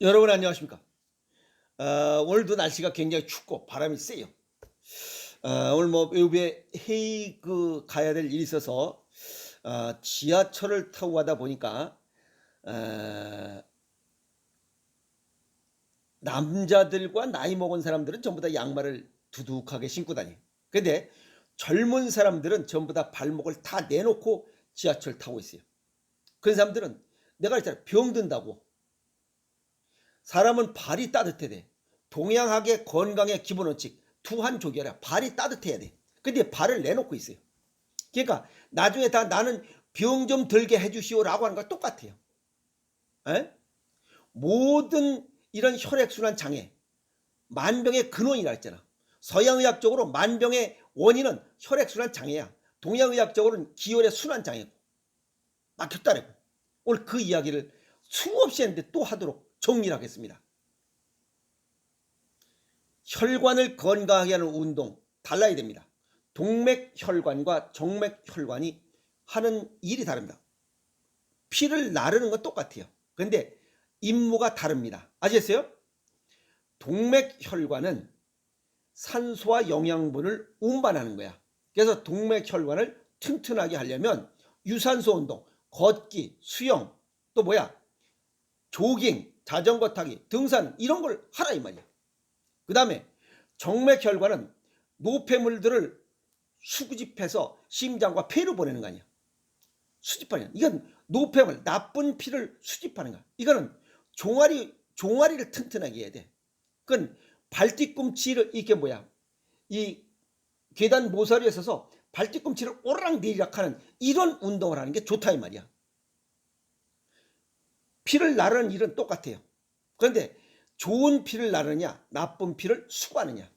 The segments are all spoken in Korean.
여러분 안녕하십니까? 어, 오늘도 날씨가 굉장히 춥고 바람이 세요. 어, 오늘 뭐 외부에 회의 그 가야 될 일이 있어서 어, 지하철을 타고 가다 보니까 어, 남자들과 나이 먹은 사람들은 전부 다 양말을 두둑하게 신고 다녀. 근데 젊은 사람들은 전부 다 발목을 다 내놓고 지하철 타고 있어요. 그런 사람들은 내가 병든다고 사람은 발이 따뜻해야 돼. 동양학의 건강의 기본 원칙 투한족이라 발이 따뜻해야 돼. 근데 발을 내놓고 있어요. 그러니까 나중에 다 나는 병 좀 들게 해주시오라고 하는 거 똑같아요. 에? 모든 이런 혈액순환 장애 만병의 근원이라 했잖아. 서양의학적으로 만병의 원인은 혈액순환 장애야. 동양의학적으로는 기혈의 순환 장애고 막혔다래고 오늘 그 이야기를 수없이 했는데 또 하도록 정리를 하겠습니다. 혈관을 건강하게 하는 운동 달라야 됩니다. 동맥 혈관과 정맥 혈관이 하는 일이 다릅니다. 피를 나르는 건 똑같아요. 그런데 임무가 다릅니다. 아시겠어요? 동맥 혈관은 산소와 영양분을 운반하는 거야. 그래서 동맥 혈관을 튼튼하게 하려면 유산소 운동, 걷기, 수영, 또 뭐야? 조깅, 자전거 타기, 등산 이런 걸 하라 이 말이야. 그 다음에 정맥 혈관은 노폐물들을 수집해서 심장과 폐로 보내는 거 아니야. 수집하는. 이건 노폐물, 나쁜 피를 수집하는 거야. 이거는 종아리, 종아리를 튼튼하게 해야 돼. 그건 발뒤꿈치를 이게 뭐야. 이 계단 모서리에 서서 발뒤꿈치를 오르락 내리락 하는 이런 운동을 하는 게 좋다 이 말이야. 피를 나르는 일은 똑같아요. 그런데 좋은 피를 나르느냐, 나쁜 피를 수거하느냐.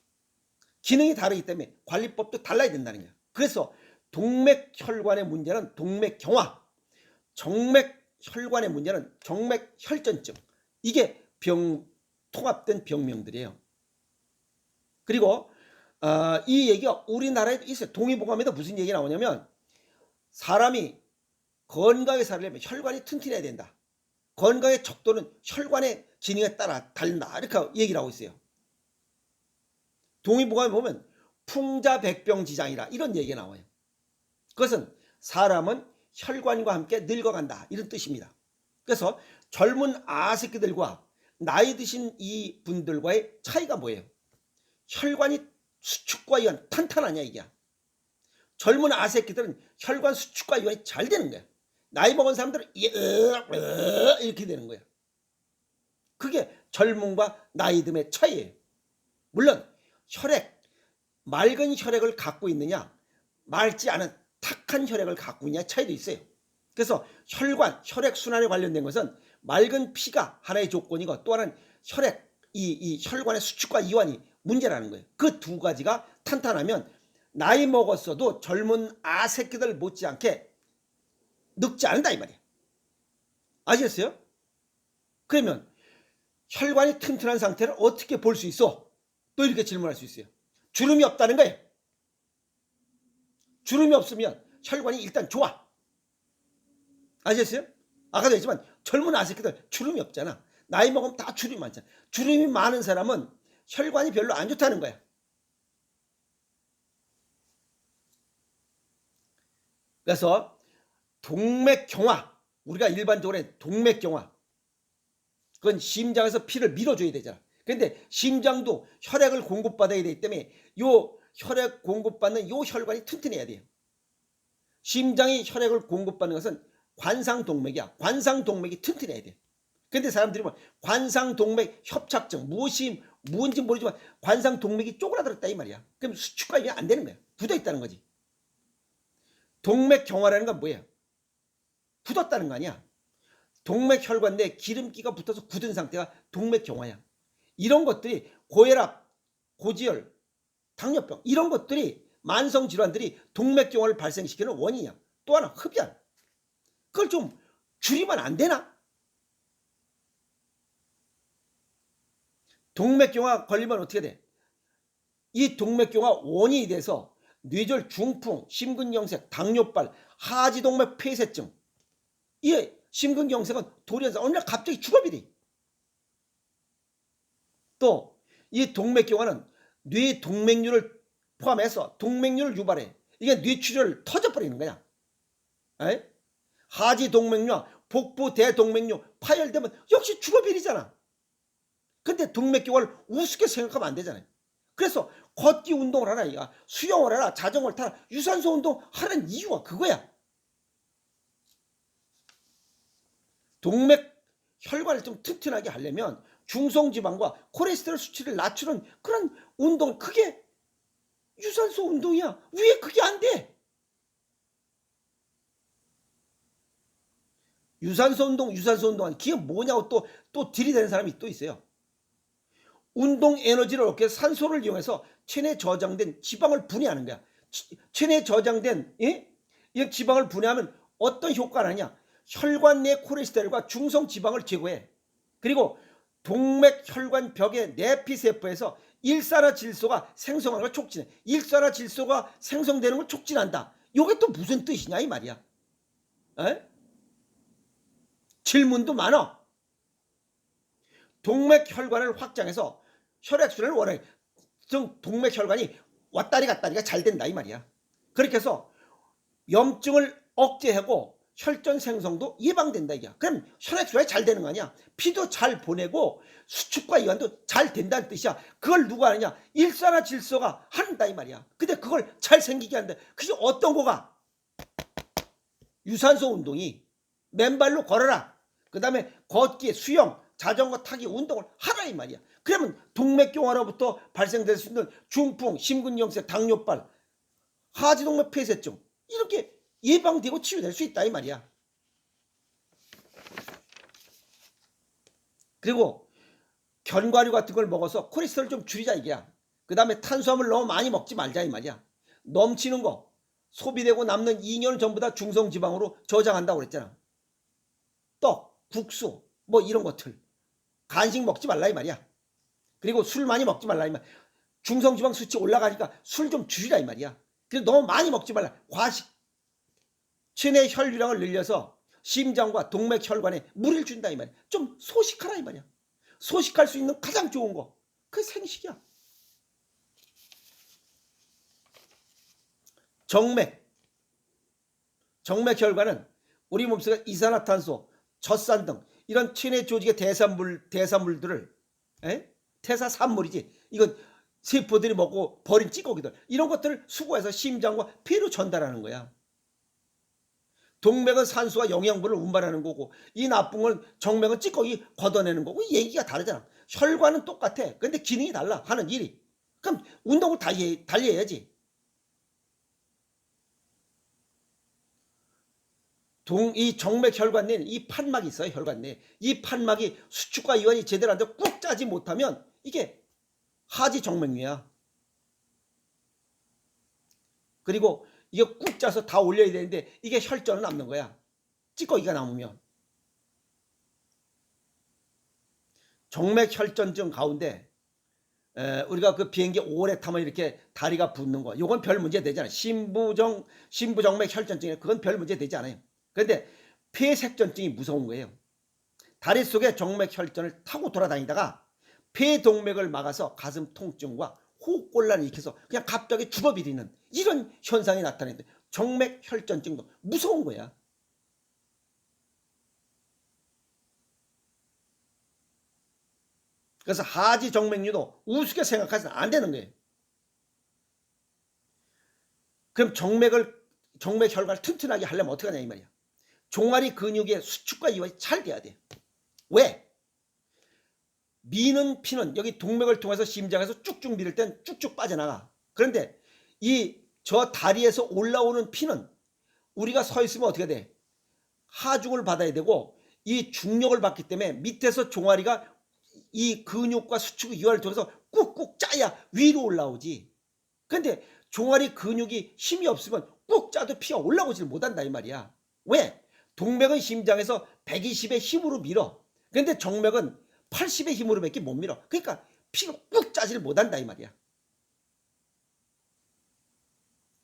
기능이 다르기 때문에 관리법도 달라야 된다는 거야. 그래서 동맥혈관의 문제는 동맥경화, 정맥혈관의 문제는 정맥혈전증. 이게 병 통합된 병명들이에요. 그리고 어, 이 얘기가 우리나라에도 있어요. 동의보감에도 무슨 얘기 나오냐면 사람이 건강하게 살려면 혈관이 튼튼해야 된다. 건강의 척도는 혈관의 기능에 따라 다른다. 이렇게 얘기를 하고 있어요. 동의보감에 보면 풍자백병지장이라 이런 얘기가 나와요. 그것은 사람은 혈관과 함께 늙어간다. 이런 뜻입니다. 그래서 젊은 아새끼들과 나이 드신 이 분들과의 차이가 뭐예요? 혈관이 수축과 이완 탄탄하냐 이게. 젊은 아새끼들은 혈관 수축과 이완이 잘 되는 거야. 나이 먹은 사람들은 이렇게 되는 거야. 그게 젊음과 나이 듦의 차이예요. 물론 혈액, 맑은 혈액을 갖고 있느냐, 맑지 않은 탁한 혈액을 갖고 있냐 차이도 있어요. 그래서 혈관, 혈액 순환에 관련된 것은 맑은 피가 하나의 조건이고 또 하나는 혈액, 이, 이 혈관의 수축과 이완이 문제라는 거예요. 그 두 가지가 탄탄하면 나이 먹었어도 젊은 아새끼들 못지않게 늙지 않는다 이 말이야. 아시겠어요? 그러면 혈관이 튼튼한 상태를 어떻게 볼 수 있어? 또 이렇게 질문할 수 있어요. 주름이 없다는 거예요. 주름이 없으면 혈관이 일단 좋아. 아시겠어요? 아까도 했지만 젊은 아새끼들 주름이 없잖아. 나이 먹으면 다 주름이 많잖아. 주름이 많은 사람은 혈관이 별로 안 좋다는 거야. 그래서 동맥경화 우리가 일반적으로 동맥경화 그건 심장에서 피를 밀어줘야 되잖아. 근데 심장도 혈액을 공급받아야 되기 때문에 요 혈액 공급받는 요 혈관이 튼튼해야 돼요. 심장이 혈액을 공급받는 것은 관상동맥이야. 관상동맥이 튼튼해야 돼. 근데 사람들이 뭐 관상동맥 협착증 무엇이 무엇인지 모르지만 관상동맥이 쪼그라들었다 이 말이야. 그럼 수축과 이게 안 되는 거야. 굳어 있다는 거지. 동맥 경화라는 건 뭐야? 굳었다는 거 아니야. 동맥 혈관 내 기름기가 붙어서 굳은 상태가 동맥 경화야. 이런 것들이 고혈압, 고지혈, 당뇨병 이런 것들이 만성 질환들이 동맥 경화를 발생시키는 원인이야. 또 하나 흡연. 그걸 좀 줄이면 안 되나? 동맥경화 걸리면 어떻게 돼? 이 동맥경화 원인이 돼서 뇌절 중풍, 심근경색, 당뇨발, 하지동맥 폐쇄증. 이 심근경색은 돌연사 어느 날 갑자기 죽어버리. 또 이 동맥경화는 뇌 동맥류를 포함해서 동맥류를 유발해. 이게 뇌출혈을 터져버리는 거야. 에? 하지 동맥류와 복부 대동맥류 파열되면 역시 죽어버리잖아. 근데 동맥경화를 우습게 생각하면 안 되잖아요. 그래서 걷기 운동을 하라 이가 수영을 하라 자전거를 타라 유산소 운동 하는 이유가 그거야. 동맥 혈관을 좀 튼튼하게 하려면 중성지방과 콜레스테롤 수치를 낮추는 그런 운동 그게 유산소 운동이야. 왜 그게 안 돼? 유산소 운동, 유산소 운동은 그게 뭐냐고 또, 또 들이대는 사람이 또 있어요. 운동 에너지를 위해서 산소를 이용해서 체내에 저장된 지방을 분해하는 거야. 치- 체내에 저장된 예? 이 지방을 분해하면 어떤 효과가 나냐? 혈관 내 콜레스테롤과 중성 지방을 제거해. 그리고 동맥 혈관 벽의 내피 세포에서 일산화 질소가 생성하는 걸 촉진해. 일산화 질소가 생성되는 걸 촉진한다. 이게 또 무슨 뜻이냐 이 말이야. 에? 질문도 많아. 동맥 혈관을 확장해서 혈액순환을 원해. 즉 동맥 혈관이 왔다리 갔다리가 잘 된다 이 말이야. 그렇게 해서 염증을 억제하고 혈전 생성도 예방된다 이게. 그럼 혈액순환이 잘 되는 거 아니야? 피도 잘 보내고 수축과 이완도 잘 된다는 뜻이야. 그걸 누가 하느냐? 일산화질소가 한다 이 말이야. 근데 그걸 잘 생기게 한다. 그게 어떤 거가? 유산소 운동이 맨발로 걸어라. 그 다음에 걷기, 수영, 자전거 타기 운동을 하라 이 말이야. 그러면 동맥경화로부터 발생될 수 있는 중풍, 심근경색, 당뇨발, 하지동맥 폐쇄증 이렇게 예방되고 치유될 수 있다 이 말이야. 그리고 견과류 같은 걸 먹어서 콜레스테롤 좀 줄이자 이게야. 그 다음에 탄수화물 너무 많이 먹지 말자 이 말이야. 넘치는 거 소비되고 남는 2년 전부 다 중성지방으로 저장한다고 그랬잖아. 떡, 국수 뭐 이런 것들 간식 먹지 말라 이 말이야. 그리고 술 많이 먹지 말라 이 말. 중성지방 수치 올라가니까 술 좀 줄이라 이 말이야. 그래서 너무 많이 먹지 말라. 과식. 체내 혈류량을 늘려서 심장과 동맥 혈관에 물을 준다 이 말이야. 좀 소식하라 이 말이야. 소식할 수 있는 가장 좋은 거. 그 생식이야. 정맥. 정맥 혈관은 우리 몸속에 이산화탄소, 젖산 등 이런 체내 조직의 대산물 대산물들을 에? 태사산물이지. 이건 세포들이 먹고 버린 찌꺼기들 이런 것들을 수거해서 심장과 폐로 전달하는 거야. 동맥은 산소와 영양분을 운반하는 거고 이 나쁜 건 정맥은 찌꺼기 걷어내는 거고 이 얘기가 다르잖아. 혈관은 똑같아. 근데 기능이 달라 하는 일이. 그럼 운동을 달리, 달리해야지. 동, 이 정맥 혈관 내에 이 판막이 있어요, 혈관 내에. 이 판막이 수축과 이완이 제대로 안 되고 꾹 짜지 못하면 이게 하지 정맥류야. 그리고 이게 꾹 짜서 다 올려야 되는데 이게 혈전은 남는 거야. 찌꺼기가 남으면. 정맥 혈전증 가운데 에, 우리가 그 비행기 오래 타면 이렇게 다리가 붓는 거. 이건 별 문제 되지 않아요. 신부정 신부정맥 혈전증에 그건 별 문제 되지 않아요. 그런데 폐색전증이 무서운 거예요. 다리 속에 정맥 혈전을 타고 돌아다니다가 폐동맥을 막아서 가슴 통증과 호흡곤란을 일으켜서 그냥 갑자기 죽어버리는 이런 현상이 나타나는데 정맥 혈전증도 무서운 거야. 그래서 하지 정맥류도 우습게 생각해서는 안 되는 거예요. 그럼 정맥을 정맥 혈관을 튼튼하게 하려면 어떻게 하냐 이 말이야. 종아리 근육의 수축과 이완이 잘 돼야 돼. 왜? 미는 피는 여기 동맥을 통해서 심장에서 쭉쭉 밀을 땐 쭉쭉 빠져나가. 그런데 이 저 다리에서 올라오는 피는 우리가 서 있으면 어떻게 돼? 하중을 받아야 되고 이 중력을 받기 때문에 밑에서 종아리가 이 근육과 수축 이완을 통해서 꾹꾹 짜야 위로 올라오지. 근데 종아리 근육이 힘이 없으면 꾹 짜도 피가 올라오질 못한다 이 말이야. 왜? 동맥은 심장에서 120의 힘으로 밀어. 근데 정맥은 80의 힘으로 밖에 못 밀어. 그러니까 피가 꾹 짜지를 못한다 이 말이야.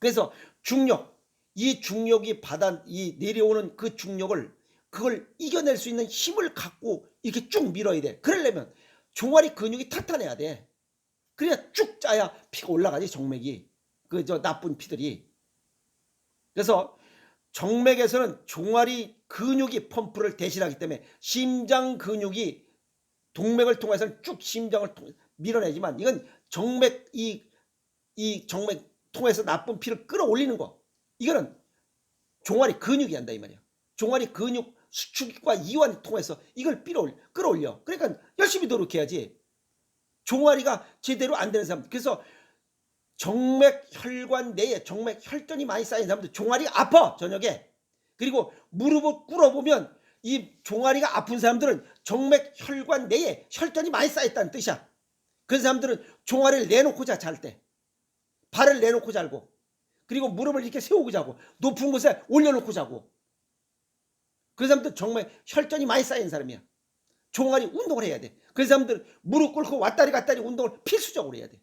그래서 중력, 이 중력이 받아 이 내려오는 그 중력을 그걸 이겨낼 수 있는 힘을 갖고 이렇게 쭉 밀어야 돼. 그러려면 종아리 근육이 탄탄해야 돼. 그래야 쭉 짜야 피가 올라가지 정맥이 그 저 나쁜 피들이. 그래서 정맥에서는 종아리 근육이 펌프를 대신하기 때문에 심장 근육이 동맥을 통해서는 쭉 심장을 통 밀어내지만 이건 정맥 이, 이 정맥 통해서 나쁜 피를 끌어올리는 거 이거는 종아리 근육이 한다 이 말이야. 종아리 근육 수축과 이완을 통해서 이걸 끌어올려. 끌어올려. 그러니까 열심히 노력해야지. 종아리가 제대로 안 되는 사람. 그래서 정맥 혈관 내에 정맥 혈전이 많이 쌓인 사람들 종아리 아파 저녁에. 그리고 무릎을 꿇어보면 이 종아리가 아픈 사람들은 정맥 혈관 내에 혈전이 많이 쌓였다는 뜻이야. 그런 사람들은 종아리를 내놓고 자 잘 때. 발을 내놓고 자고. 그리고 무릎을 이렇게 세우고 자고. 높은 곳에 올려놓고 자고. 그 사람들 정말 혈전이 많이 쌓인 사람이야. 종아리 운동을 해야 돼. 그 사람들 무릎 꿇고 왔다리 갔다리 운동을 필수적으로 해야 돼.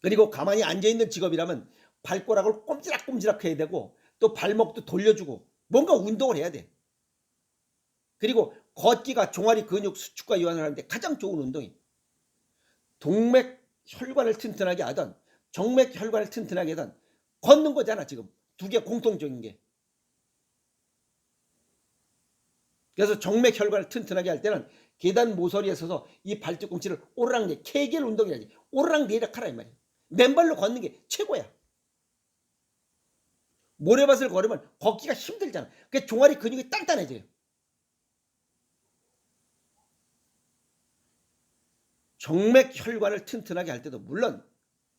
그리고 가만히 앉아있는 직업이라면 발가락을 꼼지락꼼지락 해야 되고 또 발목도 돌려주고 뭔가 운동을 해야 돼. 그리고 걷기가 종아리 근육 수축과 이완을 하는데 가장 좋은 운동이 동맥 혈관을 튼튼하게 하던 정맥 혈관을 튼튼하게 하던 걷는 거잖아 지금. 두 개 공통적인 게. 그래서 정맥 혈관을 튼튼하게 할 때는 계단 모서리에 서서 이 발뒤 꿈치를 오르락내 케겔 운동이라지. 오르락 내리락 하라 이 말이야. 맨발로 걷는 게 최고야. 모래밭을 걸으면 걷기가 힘들잖아. 그 종아리 근육이 단단해져요 정맥 혈관을 튼튼하게 할 때도 물론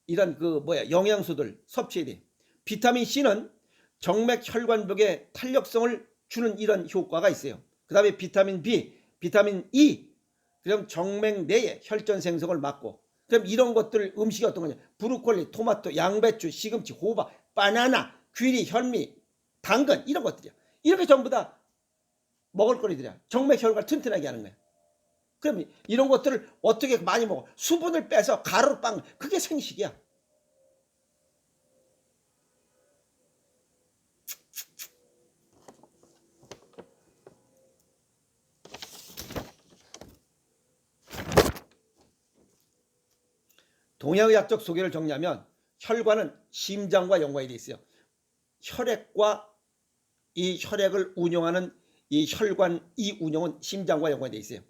이런 그 뭐야 영양소들 섭취해야 돼. 비타민 C는 정맥 혈관벽의 탄력성을 주는 이런 효과가 있어요. 그 다음에 비타민 B, 비타민 E, 그럼 정맥 내의 혈전 생성을 막고 그럼 이런 것들 음식이 어떤 거냐 브로콜리, 토마토, 양배추, 시금치, 호박, 바나나, 귀리, 현미, 당근 이런 것들이야. 이렇게 전부 다 먹을 거리들이야. 정맥 혈관 튼튼하게 하는 거야. 그럼 이런 것들을 어떻게 많이 먹어? 수분을 빼서 가루로 빵 그게 생식이야. 동양의학적 소개를 정리하면 혈관은 심장과 연관이 돼 있어요. 혈액과 이 혈액을 운영하는 이 혈관 이 운영은 심장과 연관이 돼 있어요.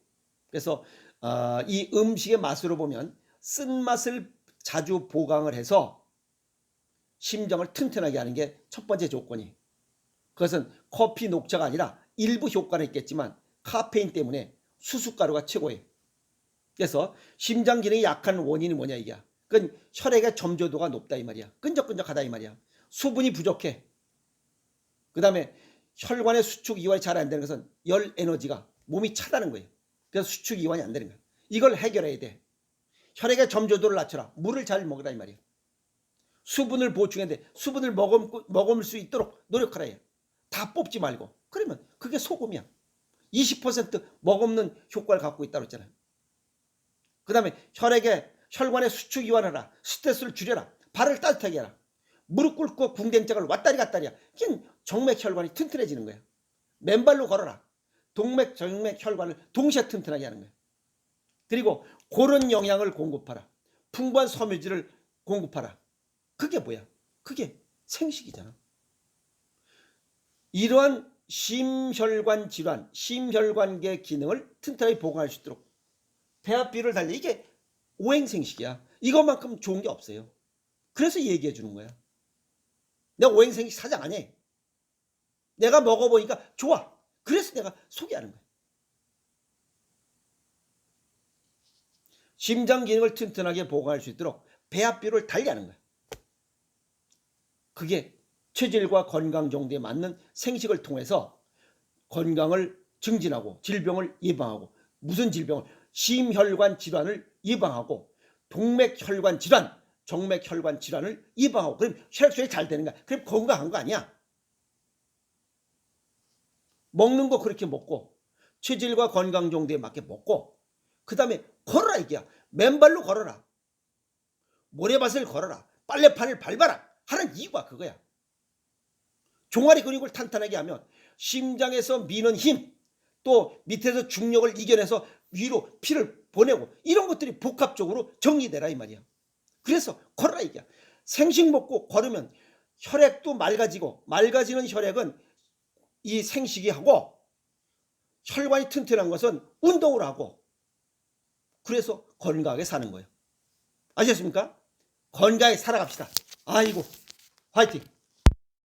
그래서 어, 이 음식의 맛으로 보면 쓴맛을 자주 보강을 해서 심장을 튼튼하게 하는 게 첫 번째 조건이. 그것은 커피 녹차가 아니라 일부 효과는 있겠지만 카페인 때문에 수수가루가 최고예요. 그래서 심장 기능이 약한 원인이 뭐냐 이게. 그건 혈액의 점조도가 높다 이 말이야. 끈적끈적하다 이 말이야. 수분이 부족해. 그 다음에 혈관의 수축 이완이 잘 안 되는 것은 열 에너지가 몸이 차다는 거예요. 그래서 수축 이완이 안 되는 거야. 이걸 해결해야 돼. 혈액의 점조도를 낮춰라. 물을 잘 먹으라 이 말이야. 수분을 보충해야 돼. 수분을 먹음, 먹을 수 있도록 노력하라 해. 다 뽑지 말고. 그러면 그게 소금이야. 20% 먹없는 효과를 갖고 있다고 했잖아요. 그 다음에 혈액의 혈관의 수축 이완하라. 스트레스를 줄여라. 발을 따뜻하게 해라. 무릎 꿇고 궁뎅짝을 왔다리 갔다리야. 그게 정맥 혈관이 튼튼해지는 거야. 맨발로 걸어라. 동맥, 정맥, 혈관을 동시에 튼튼하게 하는 거예요. 그리고 고른 영양을 공급하라. 풍부한 섬유질을 공급하라. 그게 뭐야? 그게 생식이잖아. 이러한 심혈관 질환, 심혈관계 기능을 튼튼하게 보강할 수 있도록 배합비를 달리 이게 오행생식이야. 이것만큼 좋은 게 없어요. 그래서 얘기해 주는 거야. 내가 오행생식 사장 아니야. 내가 먹어보니까 좋아. 그래서 내가 소개하는 거야. 심장 기능을 튼튼하게 보강할 수 있도록 배합비를 달리하는 거야. 그게 체질과 건강 정도에 맞는 생식을 통해서 건강을 증진하고 질병을 예방하고 무슨 질병을 심혈관 질환을 예방하고 동맥혈관 질환, 정맥혈관 질환을 예방하고 그럼 혈액순환이 잘 되는 거야. 그럼 건강한 거 아니야. 먹는 거 그렇게 먹고 체질과 건강 정도에 맞게 먹고 그 다음에 걸어라 이게야. 맨발로 걸어라. 모래밭을 걸어라. 빨래판을 밟아라. 하는 이유가 그거야. 종아리 근육을 탄탄하게 하면 심장에서 미는 힘, 또 밑에서 중력을 이겨내서 위로 피를 보내고 이런 것들이 복합적으로 정리되라 이 말이야. 그래서 걸어라 이게. 생식 먹고 걸으면 혈액도 맑아지고 맑아지는 혈액은 이 생식이 하고 혈관이 튼튼한 것은 운동을 하고 그래서 건강하게 사는 거예요. 아셨습니까? 건강하게 살아갑시다. 아이고 화이팅!